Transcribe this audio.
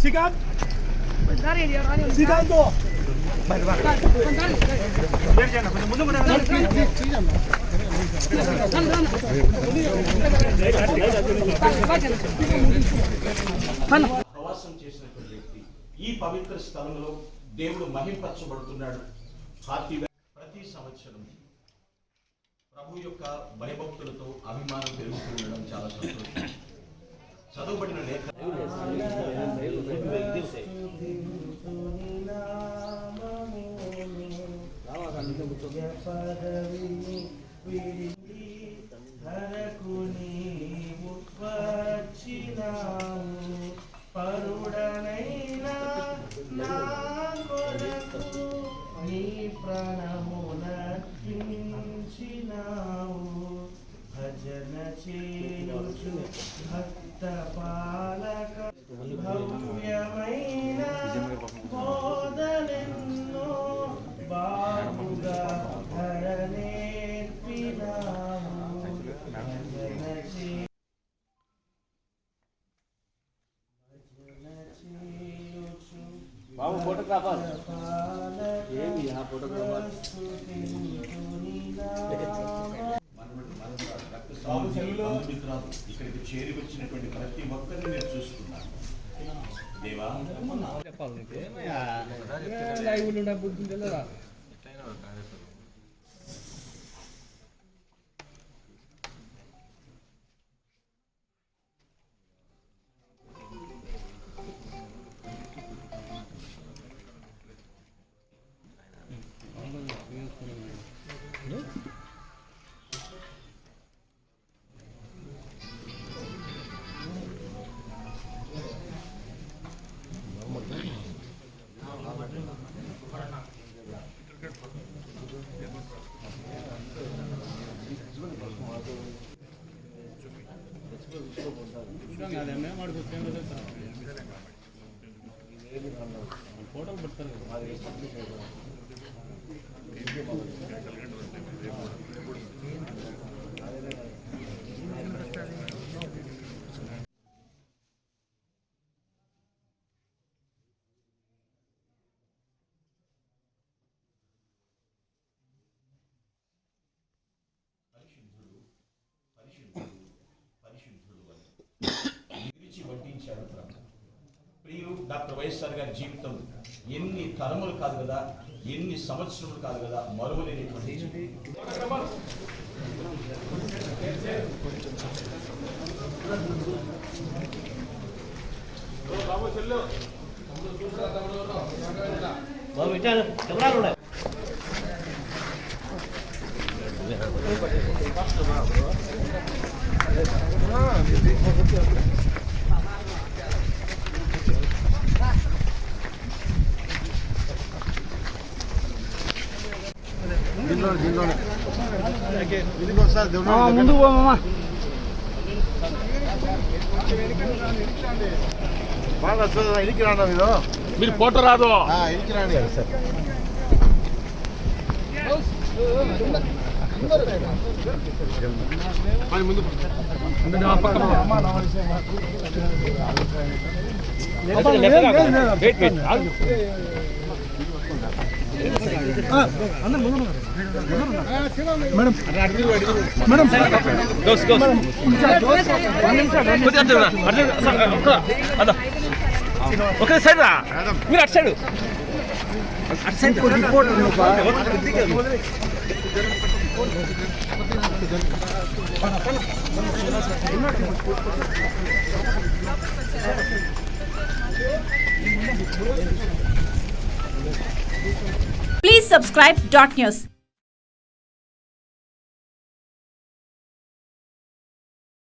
శ్రీకాంత్ శ్రీకాంత్ ప్రవాసం చేసినటువంటి వ్యక్తి ఈ పవిత్ర స్థలంలో దేవుడు మహింపరచబడుతున్నాడు. ప్రతి సంవత్సరం ప్రభు యొక్క భయభక్తులతో అభిమానం పెరుగుతుండడం చాలా సంతోషం. చదువుబడిన లేఖ పరుడనైనా నా కొరకు నీ ప్రాణమునర్పించినావు భజన చేయుచు భక్త పాలక భవ్యమైన ఫోటోగ్రాఫర్? ఏమి ఆ ఫోటోగ్రాఫర్? ఇక్కడికి చేరి వచ్చినటువంటి ప్రతి ఒక్కరిని నేను చూస్తున్నాను. దేవా? ಹೋಟೆಲ್ ಬರ್ತಾರೆ పరిశుద్ధుడు పరిశుద్ధుడు పరిశుద్ధుడు అని వడ్డించాడు ప్రభు ప్రియులు డాక్టర్ వైఎస్ఆర్ గారి జీవితం ఎన్ని తరములు కాదు కదా ఎన్ని సంవత్సరములు కాదు కదా మరువలేనిటువంటి ముందు పోమమ్మా బాగా వస్తుంది ఇరికి రాండి మీరు మీరు ఫోటో రాదు ఇరికి రాండి సార్ ఓకే సైడ్ రా మీరు అటు side Please subscribe dot news.